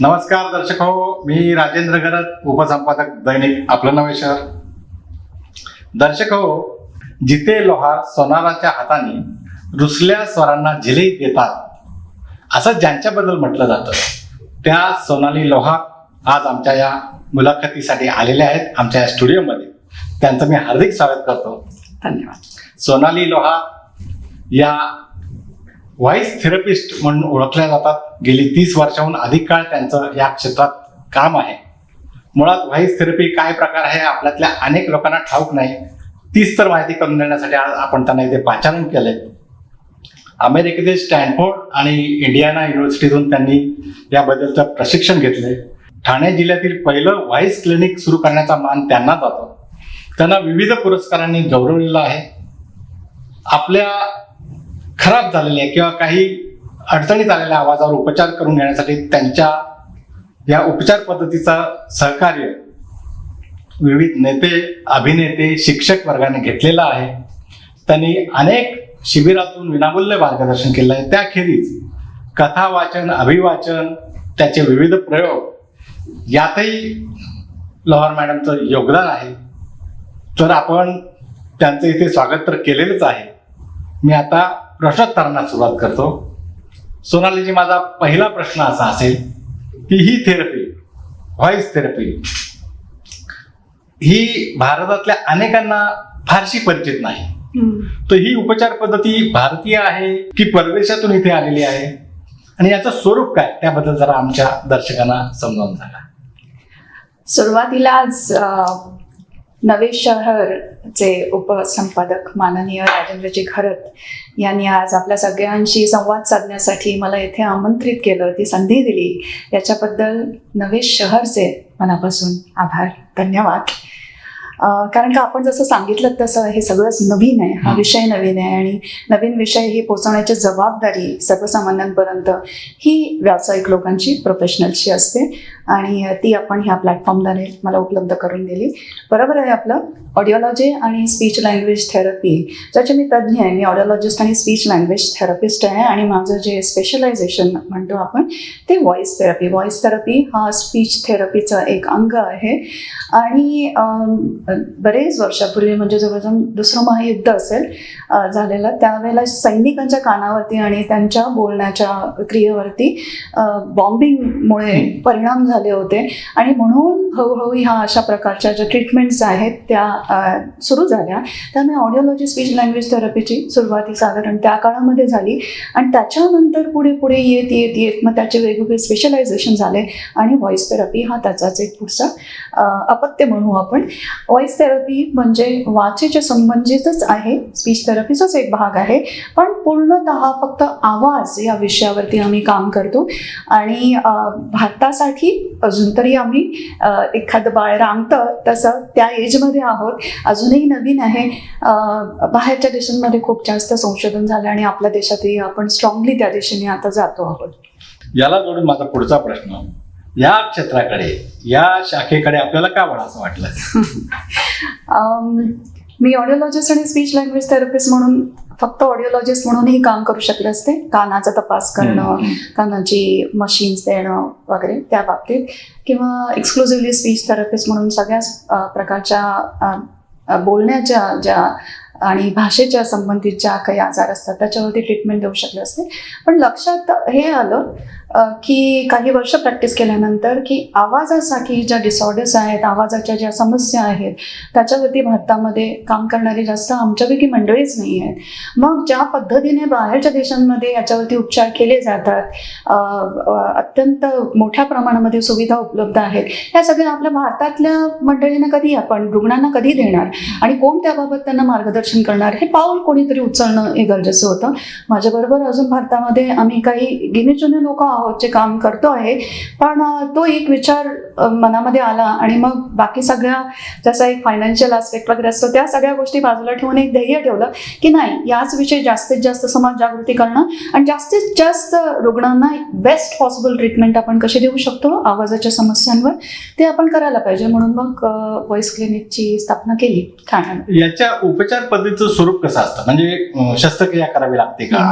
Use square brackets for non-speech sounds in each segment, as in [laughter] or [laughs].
नमस्कार दर्शक हो मी राजेंद्र गरत उपसंपादक दैनिक आपलं नवे शहर. दर्शक हो जिथे लोहार सोनाराच्या हाताने रुसल्या स्वरांना झिली देतात असं ज्यांच्याबद्दल म्हटलं जातं त्या सोनाली लोहार आज आमच्या या मुलाखतीसाठी आलेल्या आहेत आमच्या या स्टुडिओमध्ये. त्यांचं मी हार्दिक स्वागत करतो. धन्यवाद. सोनाली लोहार या व्हॉइस थेरपिस्ट म्हणून ओळखल्या जातात. गेली तीस वर्षाहून अधिक काळ त्यांचं या क्षेत्रात काम आहे. मुळात व्हॉइस थेरपी काय प्रकार आहे? आपल्यातल्या अनेक लोकांना ठाऊक नाही. तीच तर माहिती करून देण्यासाठी आज आपण त्यांना इथे पाचारण केले अमेरिकेतील स्टॅनफोर्ड आणि इंडियाना युनिव्हर्सिटीतून त्यांनी याबद्दलचं प्रशिक्षण घेतले ठाणे जिल्ह्यातील पहिलं व्हॉइस क्लिनिक सुरू करण्याचा मान त्यांना जातो. त्यांना विविध पुरस्कारांनी गौरवलेलं आहे. आपल्या खराब झालेल्या किंवा काही अडचणीत आलेल्या आवाजावर उपचार करून घेण्यासाठी त्यांच्या या उपचार पद्धतीचा सहकार्य विविध नेते अभिनेते शिक्षक वर्गाने घेतलेला आहे. त्यांनी अनेक शिबिरातून विनामूल्य मार्गदर्शन केलं आहे. त्याखेरीज कथा वाचन अभिवाचन त्याचे विविध प्रयोग यातही लोहार मॅडमचं योगदान आहे. तर आपण त्यांचं इथे स्वागत तर केलेलंच आहे. मी आता प्रश्नोत्तरांना सुरुवात करतो. सोनालीजी माझा पहिला प्रश्न असा असेल की ही थेरपी व्हॉइस थेरपी ही भारतातल्या अनेकांना फारशी परिचित नाही. तर ही उपचार पद्धती भारतीय आहे की परदेशातून इथे आलेली आहे? आणि याचं स्वरूप काय? त्याबद्दल जरा आमच्या दर्शकांना समजावून सांगा. सुरुवातीलाच नवे शहरचे उपसंपादक माननीय राजेंद्रजी खरत यांनी आज आपल्या सगळ्यांशी संवाद साधण्यासाठी मला येथे आमंत्रित केलं ती संधी दिली. याच्याबद्दल नवे शहरचे मनापासून आभार. धन्यवाद. कारण का आपण जसं सांगितलं तसं हे सगळंच नवीन आहे. हा. विषय नवीन आहे आणि नवीन विषय ही पोचवण्याची जबाबदारी सर्वसामान्यांपर्यंत ही व्यावसायिक लोकांची प्रोफेशनल्सची असते आणि ती आपण ह्या प्लॅटफॉर्मद्वारे मला उपलब्ध करून दिली. बरोबर आहे आपलं? ऑडिओलॉजी आणि स्पीच लँग्वेज थेरपी ज्याचे मी तज्ज्ञ आहे. मी ऑडिओलॉजिस्ट आणि स्पीच लँग्वेज थेरपिस्ट आहे आणि माझं जे स्पेशलायझेशन म्हणतो आपण ते व्हॉइस थेरपी व्हॉइस थेरपी हा स्पीच थेरपीचं एक अंग आहे. आणि बरेच वर्षापूर्वी म्हणजे जवळजवळ दुसरं महायुद्ध असेल झालेलं त्यावेळेला सैनिकांच्या कानावरती आणि त्यांच्या बोलण्याच्या क्रियेवरती बॉम्बिंगमुळे परिणाम झाले होते. आणि म्हणून हळूहळू ह्या अशा प्रकारच्या ज्या ट्रीटमेंट्स आहेत त्या सुरू झाल्या. त्यामुळे ऑडिओलॉजी स्पीच लँग्वेज थेरपीची सुरुवाती साधारण त्या काळामध्ये झाली. आणि त्याच्यानंतर पुढे पुढे येत येत येत मग त्याचे वेगवेगळे स्पेशलायझेशन झाले. आणि व्हॉइस थेरपी हा त्याचाच एक पुढचा अपत्य म्हणू आपण. व्हॉइस थेरपी म्हणजे वाचेच्या संबंधितच आहे. स्पीच थेरपीचाच एक भाग आहे. पण पूर्णतः फक्त आवाज या विषयावरती आम्ही काम करतो. आणि भारतासाठी अजून तरी आम्ही एखादं बाळ रांगतं तसं त्या एजमध्ये आहोत. अजूनही नवीन आहे. बाहेरच्या देशांमध्ये खूप जास्त संशोधन झालं आणि आपल्या देशातही आपण स्ट्रॉंगली त्या दिशेने आता जातो आहोत. याला जोडून माझा पुढचा प्रश्न. या क्षेत्राकडे या शाखेकडे आपल्याला का वळा असं वाटलं [laughs] मी ऑडिओलॉजिस्ट आणि स्पीच लँग्वेज थेरपिस्ट म्हणून फक्त ऑडिओलॉजिस्ट म्हणूनही काम करू शकले असते. कानाचा तपास करणं कानाची मशीन्स देणं वगैरे त्या बाबतीत. किंवा एक्सक्लुझिव्हली स्पीच थेरपिस्ट म्हणून सगळ्याच प्रकारच्या बोलण्याच्या ज्या आणि भाषेच्या संबंधित ज्या काही आजार असतात त्याच्यावरती ट्रीटमेंट देऊ शकले असते. पण लक्षात हे आलं की काही वर्ष प्रॅक्टिस केल्यानंतर की आवाजासाठी ज्या डिसऑर्डर्स आहेत आवाजाच्या ज्या समस्या आहेत त्याच्यावरती भारतामध्ये काम करणारी जास्त आमच्यापैकी मंडळीच नाही आहेत. मग ज्या पद्धतीने बाहेरच्या देशांमध्ये याच्यावरती उपचार केले जातात अत्यंत मोठ्या प्रमाणामध्ये सुविधा उपलब्ध आहेत ह्या सगळ्या आपल्या भारतातल्या मंडळींना कधी आपण रुग्णांना कधी देणार? आणि कोण त्याबाबत त्यांना मार्गदर्शन करणार? हे पाऊल कोणीतरी उचलणं हे गरजेचं होतं. माझ्याबरोबर अजून भारतामध्ये आम्ही काही गिनेचुने लोक आहोत जे काम करतो आहे. पण तो एक विचार मनामध्ये आला आणि मग बाकी सगळ्या जसा एक फायनान्शियल आस्पेक्ट वगैरे असतो त्या सगळ्या गोष्टी बाजूला ठेवून एक ध्येय ठेवलं की नाही याच विषयी जास्तीत जास्त समाज जागृती करणं आणि जास्तीत जास्त रुग्णांना बेस्ट पॉसिबल ट्रीटमेंट आपण कशी देऊ शकतो आवाजाच्या समस्यांवर ते आपण करायला पाहिजे. म्हणून मग व्हॉइस क्लिनिकची स्थापना केली ठाण्यात याच्या उपचार पद्धतीचं स्वरूप कसं असतं? म्हणजे शस्त्रक्रिया करावी लागते का?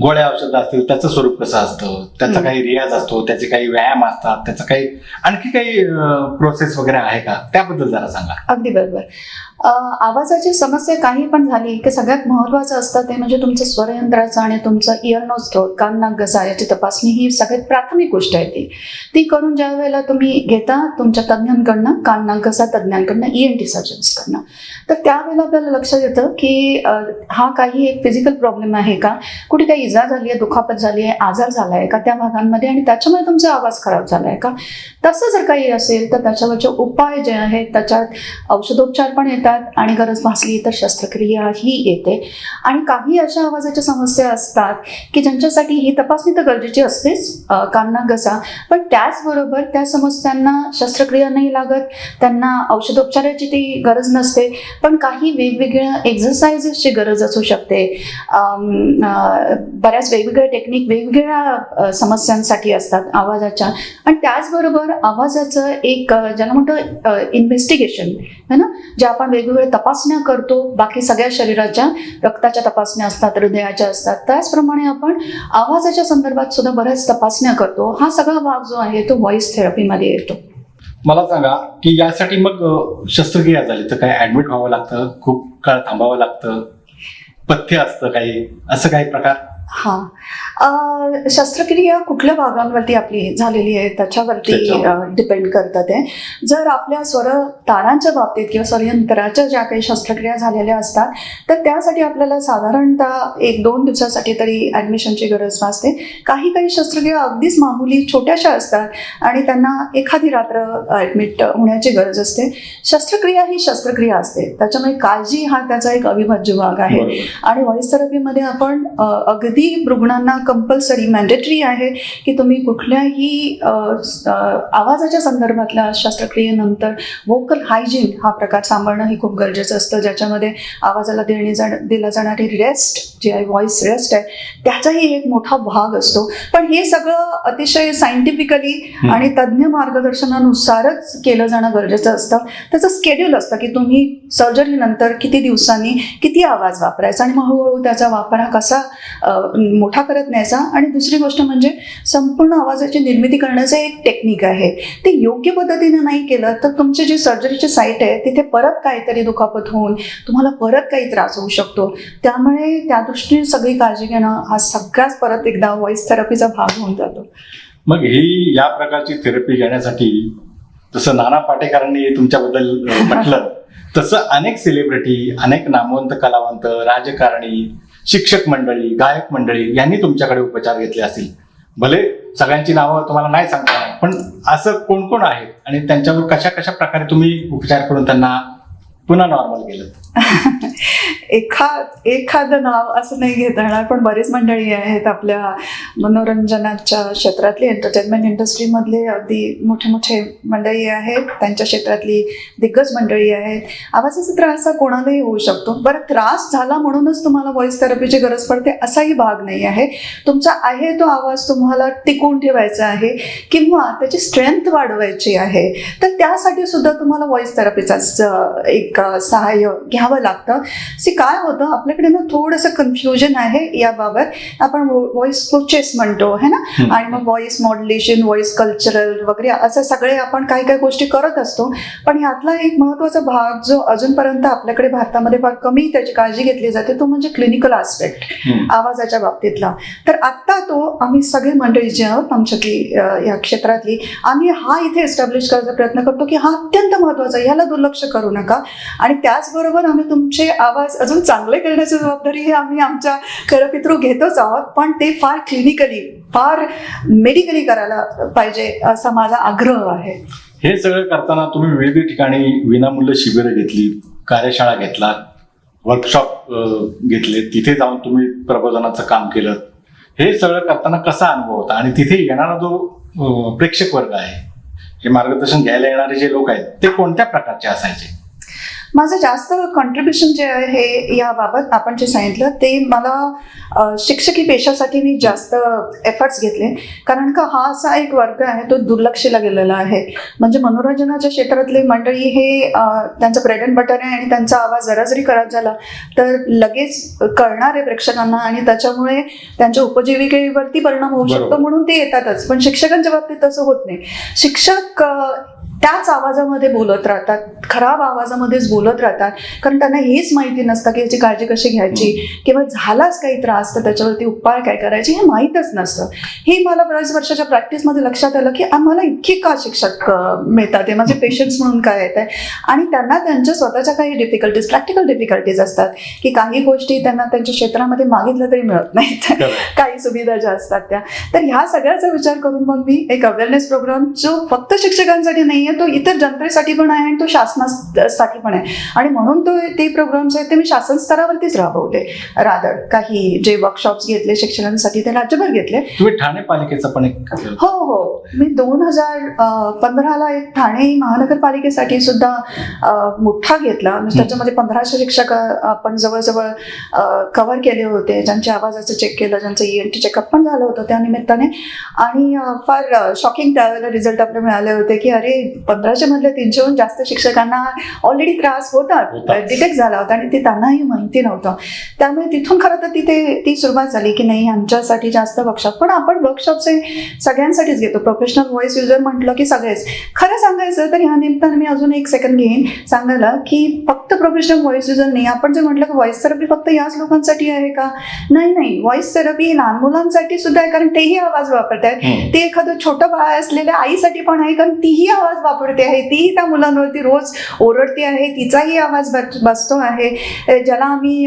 गोळ्या औषध असतील त्याचं स्वरूप कसं असतं? त्याचा. काही रियाज असतो त्याचे काही व्यायाम असतात त्याचं काही आणखी काही प्रोसेस वगैरे आहे का? त्याबद्दल जरा सांगा. अगदी बरोबर. आवाजाची समस्या काही पण झाली की सगळ्यात महत्वाचं असतं ते म्हणजे तुमचं स्वरयंत्राचं आणि तुमचं इयरनो थ्रोट कान नाक घसा याची तपासणी ही सगळ्यात प्राथमिक गोष्ट आहे ती. ती करून ज्या वेळेला तुम्ही घेता तुमच्या तज्ज्ञांकडनं कान नाक घसा तज्ज्ञांकडनं ई एन टी सर्जन्सकडनं तर त्यावेळेला आपल्याला लक्षात येतं की हा काही एक फिजिकल प्रॉब्लेम आहे का? कुठे काही इजा झाली आहे दुखापत झाली आहे आजार झाला आहे का त्या भागांमध्ये आणि त्याच्यामुळे तुमचा आवाज खराब झाला आहे का? तसं जर काही असेल तर त्याच्यावरचे उपाय जे आहेत त्याच्यात औषधोपचार पण येतात आणि गरज भासली तर शस्त्रक्रियाही येते. आणि काही अशा आवाजाच्या समस्या असतात की ज्यांच्यासाठी ही तपासणी तर गरजेची असतेच कामना कसा घसा पण त्याचबरोबर त्या समस्यांना शस्त्रक्रिया नाही लागत त्यांना औषधोपचाराची ती गरज नसते पण काही वेगवेगळ्या एक्झरसाइजेसची गरज असू शकते. बऱ्याच वेगवेगळ्या टेक्निक वेगवेगळ्या समस्यांसाठी असतात आवाजाच्या. आणि त्याचबरोबर आवाजाचं एक ज्याला म्हणतो इन्व्हेस्टिगेशन है ना? जे आपण वेगवेगळ्या तपासण्या करतो. बाकी सगळ्या शरीराच्या रक्ताच्या तपासण्या असतात हृदयाच्या असतात. त्याचप्रमाणे आपण आवाजाच्या संदर्भात सुद्धा बऱ्याच तपासण्या करतो. हा सगळा भाग जो आहे तो व्हॉइस थेरपीमध्ये येतो. मला सांगा की यासाठी मग शस्त्रक्रिया झाली तर काय ऍडमिट व्हावं लागतं? खूप काळ थांबावं लागतं? पथ्य असतं काही? असं काही प्रकार? हा. शस्त्रक्रिया कुठल्या भागांवरती आपली झालेली आहे? त्याच्यावरती त्याच्यावर. डिपेंड करतं ते. जर आपल्या स्वर तारांच्या बाबतीत किंवा स्वरयंत्राच्या ज्या काही शस्त्रक्रिया झालेल्या असतात तर त्यासाठी आपल्याला साधारणतः एक दोन दिवसासाठी तरी ॲडमिशनची गरज भासते. काही काही शस्त्रक्रिया अगदीच मामूली छोट्याशा असतात आणि त्यांना एखादी रात्र ॲडमिट होण्याची गरज असते. शस्त्रक्रिया ही शस्त्रक्रिया असते. त्याच्यामुळे काळजी हा त्याचा एक अविभाज्य भाग आहे. आणि व्हॉइस थेरपीमध्ये आपण अगदी रुग्णांना कंपल्सरी मॅन्डेटरी आहे की तुम्ही कुठल्याही आवाजाच्या संदर्भातल्या शस्त्रक्रियेनंतर वोकल हायजीन हा प्रकार सांभाळणं हे खूप गरजेचं असतं. ज्याच्यामध्ये आवाजाला देणे जा दिला जाणारी रेस्ट जी आहे व्हॉइस रेस्ट आहे त्याचाही एक मोठा भाग असतो. पण हे सगळं अतिशय सायंटिफिकली. आणि तज्ज्ञ मार्गदर्शनानुसारच केलं जाणं गरजेचं असतं. त्याचं स्केड्यूल असतं की तुम्ही सर्जरीनंतर किती दिवसांनी किती आवाज वापरायचा आणि हळूहळू त्याचा वापर हा कसा मोठा करत न्यायचा. आणि दुसरी गोष्ट म्हणजे संपूर्ण आवाजाची निर्मिती करण्याचं एक टेक्निक आहे. ते योग्य पद्धतीने नाही केलं तर तुमची जी सर्जरीची साईट आहे तिथे परत काहीतरी दुखापत होऊन तुम्हाला परत काही त्रास होऊ शकतो. त्यामुळे त्या दृष्टीने सगळी काळजी घेणं हा सगळ्याच परत एकदा व्हॉइस थेरपीचा भाग होऊन जातो. मग ही या प्रकारची थेरपी घेण्यासाठी जसं नाना पाटेकरांनी तुमच्याबद्दल म्हटलं [laughs] तसं अनेक सेलिब्रिटी अनेक नामवंत कलावंत राजकारणी शिक्षक मंडळी गायक मंडळी यांनी तुमच्याकडे उपचार घेतले असतील. भले सगळ्यांची नावं तुम्हाला नाही सांगता पण असं कोण कोण आहेत? आणि त्यांच्यावर कशा कशा प्रकारे तुम्ही उपचार करून त्यांना पुन्हा नॉर्मल केलं? [laughs] एखाद एखादं नाव असं नाही घेता येणार पण बरेच मंडळी आहेत आपल्या मनोरंजनाच्या क्षेत्रातली एंटरटेनमेंट इंडस्ट्रीमधले अगदी मोठे मोठे मंडळी आहेत त्यांच्या क्षेत्रातली दिग्गज मंडळी आहेत. आवाजाचा त्रास हा कोणालाही होऊ शकतो. बरं त्रास झाला म्हणूनच तुम्हाला व्हॉइस थेरपीची गरज पडते असाही भाग नाही आहे. तुमचा आहे तो आवाज तुम्हाला टिकून ठेवायचा आहे किंवा त्याची स्ट्रेंथ वाढवायची आहे. तर त्यासाठी सुद्धा तुम्हाला व्हॉइस थेरपीचाच एक सहाय्य घ्या. घ्यावं लागतं. सी काय होतं? आपल्याकडे ना थोडंसं कन्फ्युजन आहे याबाबत. आपण व्हॉइस कोचेस म्हणतो है ना. आणि मग व्हॉइस मॉड्युलेशन व्हॉइस कल्चरल वगैरे असं सगळे आपण काही काही गोष्टी करत असतो. पण यातला एक महत्त्वाचा भाग जो अजूनपर्यंत आपल्याकडे भारतामध्ये फार कमी त्याची काळजी घेतली जाते तो म्हणजे क्लिनिकल आस्पेक्ट. आवाजाच्या बाबतीतला. तर आत्ता तो आम्ही सगळे मंडळी जे आहोत आमच्यातली या क्षेत्रातली आम्ही हा इथे एस्टॅब्लिश करायचा प्रयत्न करतो की हा अत्यंत महत्त्वाचा आहे. ह्याला दुर्लक्ष करू नका. आणि त्याचबरोबर आम्ही तुमचे आवाज अजून चांगले करण्याची जबाबदारी हे आम्ही आमच्या थेरपी घेतोच आहोत. पण ते फार क्लिनिकली फार मेडिकली करायला पाहिजे असा माझा आग्रह आहे. हे सगळं करताना तुम्ही विविध ठिकाणी विनामूल्य शिबिरं घेतली कार्यशाळा घेतला वर्कशॉप घेतले तिथे जाऊन तुम्ही प्रबोधनाचं काम केलं. हे सगळं करताना कसा अनुभव होता? आणि तिथे येणारा जो प्रेक्षक वर्ग आहे हे मार्गदर्शन घ्यायला येणारे जे लोक आहेत ते कोणत्या प्रकारचे असायचे? माझं जास्त कॉन्ट्रीब्युशन जे आहे हे याबाबत आपण जे सांगितलं ते मला शिक्षकी पेशासाठी मी जास्त एफर्ट्स घेतले. कारण का हा असा एक वर्ग आहे तो दुर्लक्षला गेलेला आहे. म्हणजे मनोरंजनाच्या क्षेत्रातले मंडळी हे त्यांचं ब्रेड अँड बटर आहे आणि त्यांचा आवाज जरा जरी खराब झाला तर लगेच कळणार आहे प्रेक्षकांना आणि त्याच्यामुळे त्यांच्या उपजीविकेवरती परिणाम होऊ शकतो. म्हणून ते येतातच. पण शिक्षकांच्या बाबतीत तसं होत नाही. शिक्षक त्याच आवाजामध्ये बोलत राहतात खराब आवाजामध्येच बोलत राहतात. कारण त्यांना हेच माहिती नसतं की याची काळजी कशी घ्यायची किंवा झालाच काही त्रास तर त्याच्यावरती उपाय काय करायचे हे माहीतच नसतं. हे मला बऱ्याच वर्षाच्या प्रॅक्टिसमध्ये लक्षात आलं की आम्हाला इतकी का शिक्षक मिळतात? हे माझे पेशंट्स म्हणून काय येत आहे? आणि त्यांना त्यांच्या स्वतःच्या काही डिफिकल्टीज प्रॅक्टिकल डिफिकल्टीज असतात की काही गोष्टी त्यांना त्यांच्या क्षेत्रामध्ये मागितलं तरी मिळत नाहीत. काही सुविधा ज्या असतात त्या. तर ह्या सगळ्याचा विचार करून मग मी एक अवेअरनेस प्रोग्राम जो फक्त शिक्षकांसाठी नाही आहे तो इतर जनतेसाठी पण आहे आणि तो शासनासाठी पण आहे. आणि म्हणून तो ते प्रोग्राम्स आहेत ते मी शासन स्तरावरतीच राबवले. रादर काही जे वर्कशॉप्स घेतले शिक्षकांसाठी ते राज्यभर घेतले. तुम्ही ठाणे पालिकेचं पण एक हो हो. मी दोन हजार पंधराला एक ठाणे महानगरपालिकेसाठी सुद्धा मोठा घेतला. म्हणजे त्याच्यामध्ये पंधराशे शिक्षक आपण जवळजवळ कव्हर केले होते. ज्यांच्या आवाजाचं चेक केलं ज्यांचं ई एन टी चेकअप पण झालं होतं त्या निमित्ताने. आणि फार शॉकिंग त्यावेळेला रिझल्ट आपले मिळाले होते की अरे पंधराशे मधले तीनशेहून जास्त शिक्षकांना ऑलरेडी त्रास होतात. होतात. डिटेक्ट झाला होता आणि ते त्यांनाही माहिती नव्हतं. त्यामुळे तिथून खरं तर तिथे ती सुरुवात झाली की नाही यांच्यासाठी जास्त वर्कशॉप पण आपण वर्कशॉप्स हे सगळ्यांसाठीच घेतो. प्रोफेशनल व्हॉइस युजर म्हटलं की सगळेच. खरं सांगायचं तर ह्या निमित्तानं मी अजून एक सेकंड घेईन. सांगायला की फक्त प्रोफेशनल व्हॉइस युजर नाही. आपण जे म्हटलं की व्हॉइस थेरपी फक्त याच लोकांसाठी आहे का? नाही नाही. व्हॉइस थेरपी लहान मुलांसाठी सुद्धा आहे कारण तेही आवाज वापरत आहेत. ते एखादं छोटं बाळ असलेल्या आईसाठी पण आहे कारण तीही आवाज वापरते आहे तीही त्या मुलांवरती रोज ओरडते आहे तिचाही आवाज बस- बसतो आहे. ज्याला आम्ही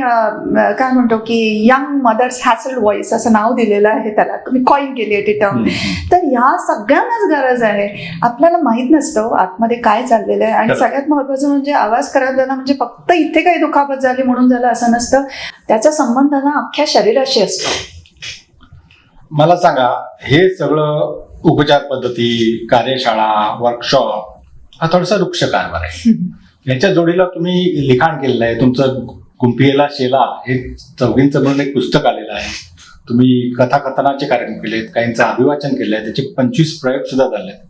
काय म्हणतो की यंग मदर्स हॅसल व्हॉइस असं नाव दिलेलं आहे त्याला. मी कॉइन केली आहे ती टर्म तर ह्या सगळ्यांनाच गरज आहे. आपल्याला माहीत नसतं आतमध्ये काय चाललेलं आहे. आणि. सगळ्यात महत्वाचं म्हणजे आवाज खराब झाला म्हणजे फक्त इथे काही दुखापत झाली म्हणून झालं असं नसतं. त्याचा संबंध ना अख्ख्या शरीराशी असतो. मला सांगा हे सगळं उपचार पद्धती कार्यशाळा वर्कशॉप हा थोडासा वृक्ष कारभार आहे. याच्या जोडीला तुम्ही लिखाण केलेलं आहे तुमचं गुंफियेला शेला हे चौघींचं म्हणून एक पुस्तक आलेलं आहे. तुम्ही कथाकथनाचे कार्यक्रम केलेत काहींचं अभिवाचन केलं आहे त्याचे पंचवीस प्रयोग सुद्धा झाले आहेत.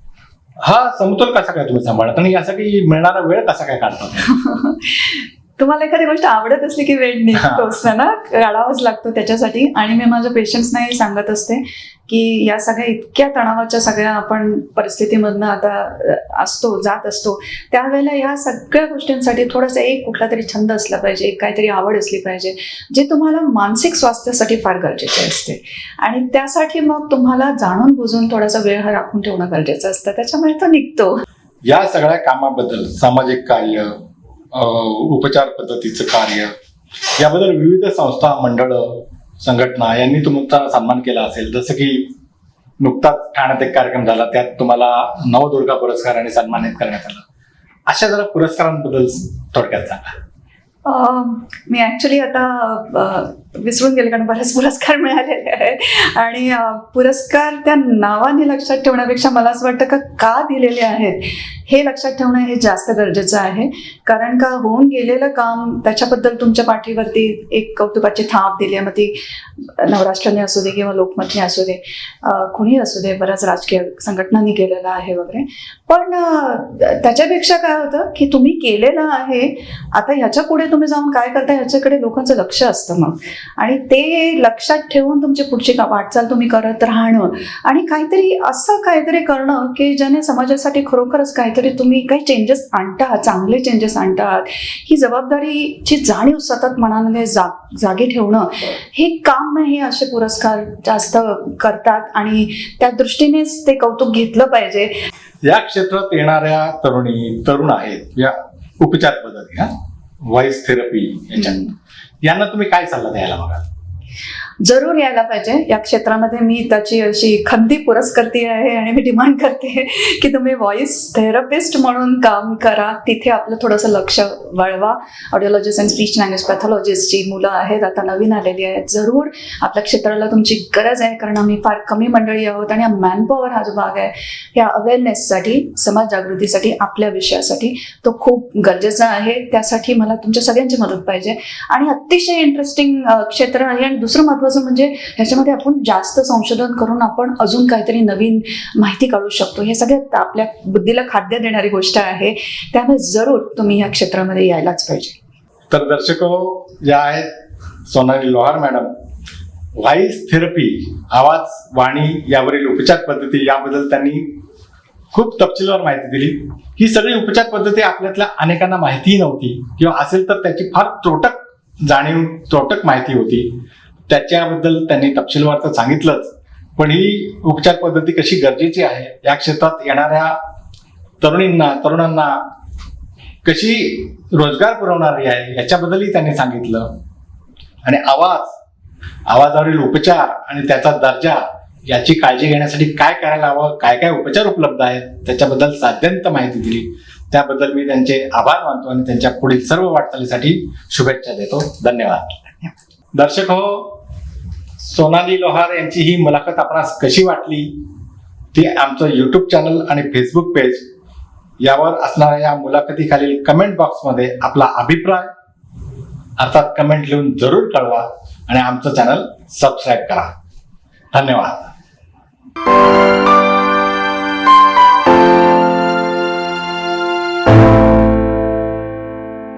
हा समतोल कसा काय तुम्ही सांभाळता? आणि यासाठी मिळणारा वेळ कसा काय काढतात [laughs] तुम्हाला एखादी गोष्ट आवडत असली की वेळ निघतोच ना? काढावाच लागतो त्याच्यासाठी. आणि मी माझ्या पेशंट्सनाही सांगत असते. की या सगळ्या इतक्या तणावाच्या सगळ्या आपण परिस्थितीमधनं आता असतो जात असतो. त्यावेळेला या सगळ्या गोष्टींसाठी थोडासा एक कुठला तरी छंद असला पाहिजे एक काहीतरी आवड असली पाहिजे जे तुम्हाला मानसिक स्वास्थ्यासाठी फार गरजेचे असते. आणि त्यासाठी मग तुम्हाला जाणून बुजून थोडासा वेळ हा राखून ठेवणं गरजेचं असतं. त्याच्यामुळे तो निघतो. या सगळ्या कामाबद्दल सामाजिक कार्य उपचार पद्धतीचं कार्य याबद्दल विविध संस्था मंडळ संघटना यांनी तुमचा सन्मान केला असेल. जसं की नुकताच ठाण्यात एक कार्यक्रम झाला त्यात तुम्हाला नवदुर्गा पुरस्काराने सन्मानित करण्यात आलं. अशा जरा पुरस्कारांबद्दल थोडक्यात सांगा. मी ऍक्च्युली आता विसरून गेले कारण बरेच पुरस्कार मिळालेले आहेत. आणि पुरस्कार त्या नावाने लक्षात ठेवण्यापेक्षा मला असं वाटतं का का दिलेले आहेत हे लक्षात ठेवणं हे जास्त गरजेचं आहे. कारण का होऊन गेलेलं काम त्याच्याबद्दल तुमच्या पाठीवरती एक कौतुकाची थाप दिली आहे. मग ती नवराष्ट्राने असू दे किंवा लोकमतने असू दे कुणी असू दे बऱ्याच राजकीय संघटनांनी केलेलं आहे वगैरे. पण त्याच्यापेक्षा काय होतं की तुम्ही केलेलं आहे आता ह्याच्या पुढे तुम्ही जाऊन काय करता ह्याच्याकडे लोकांचं लक्ष असतं मग. आणि ते लक्षात ठेवून तुमची पुढची का- वाटचाल तुम्ही करत राहणं. आणि काहीतरी असं काहीतरी करणं की ज्याने समाजासाठी खरोखरच काहीतरी तुम्ही काही चेंजेस आणता चांगले चेंजेस आणतात. ही जबाबदारीची जाणीव सतत मनामध्ये जा जागी ठेवणं हे काम नाही असे पुरस्कार जास्त करतात आणि त्या दृष्टीनेच ते कौतुक घेतलं पाहिजे. या क्षेत्रात येणाऱ्या तरुणी तरुण आहेत. या उपचार पद्धती हा. व्हॉइस थेरपी याच्यात. यांना तुम्ही काय सल्ला द्यायला बघाल जरूर यायला पाहिजे. या क्षेत्रामध्ये मी त्याची अशी खंदी पुरस्कर्ती आहे आणि मी डिमांड करते की तुम्ही व्हॉइस थेरपिस्ट म्हणून काम करा. तिथे आपलं थोडंसं लक्ष वळवा. ऑडिओलॉजिस्ट अँड स्पीच लँग्वेज पॅथॉलॉजिस्टची मुलं आहेत आता नवीन आलेली आहेत जरूर आपल्या क्षेत्राला तुमची गरज आहे कारण आम्ही फार कमी मंडळी आहोत आणि मॅनपॉवर हा जो भाग आहे या अवेअरनेससाठी समाज जागृतीसाठी आपल्या विषयासाठी तो खूप गरजेचा आहे. त्यासाठी मला तुमच्या सगळ्यांची मदत पाहिजे. आणि अतिशय इंटरेस्टिंग क्षेत्र आहे. आणि दुसरं महत्त्व महत्वाचं म्हणजे ह्याच्यामध्ये आपण जास्त संशोधन करून आपण अजून काहीतरी नवीन माहिती काढू शकतो. हे सगळ्यात आपल्या बुद्धीला खाद्य देणारी गोष्ट आहे. त्यामुळे जरूर तुम्ही या क्षेत्रामध्ये यायलाच पाहिजे. तर दर्शको या आहेत Sonali Lohar madam. Voice therapy आवाज वाणी यावरील उपचार पद्धती याबद्दल त्यांनी खूप तपशीलवार माहिती दिली. ही सगळी उपचार पद्धती आपल्यातल्या अनेकांना माहितीही नव्हती किंवा असेल तर त्याची फार त्रोटक जाणीव त्रोटक माहिती होती. त्याच्याबद्दल त्यांनी तपशीलवार तर सांगितलंच. पण ही उपचार पद्धती कशी गरजेची आहे? या क्षेत्रात येणाऱ्या तरुणींना तरुणांना कशी रोजगार पुरवणारी आहे? याच्याबद्दलही त्यांनी सांगितलं. आणि आवाज आवाजावरील उपचार आणि त्याचा दर्जा याची काळजी घेण्यासाठी काय करायला हवं? काय काय उपचार उपलब्ध आहेत? त्याच्याबद्दल साध्यंत माहिती दिली. त्याबद्दल मी त्यांचे आभार मानतो आणि त्यांच्या पुढील सर्व वाटचालीसाठी शुभेच्छा देतो. धन्यवाद. दर्शक हो सोनाली लोहार यांची ही मुलाखत आपणास कशी वाटली? ती आमचं यूट्यूब चॅनल आणि फेसबुक पेज यावर असणाऱ्या या मुलाखतीखालील कमेंट बॉक्समध्ये आपला अभिप्राय अर्थात कमेंट लिहून जरूर कळवा आणि आमचं चॅनल सबस्क्राईब करा. धन्यवाद.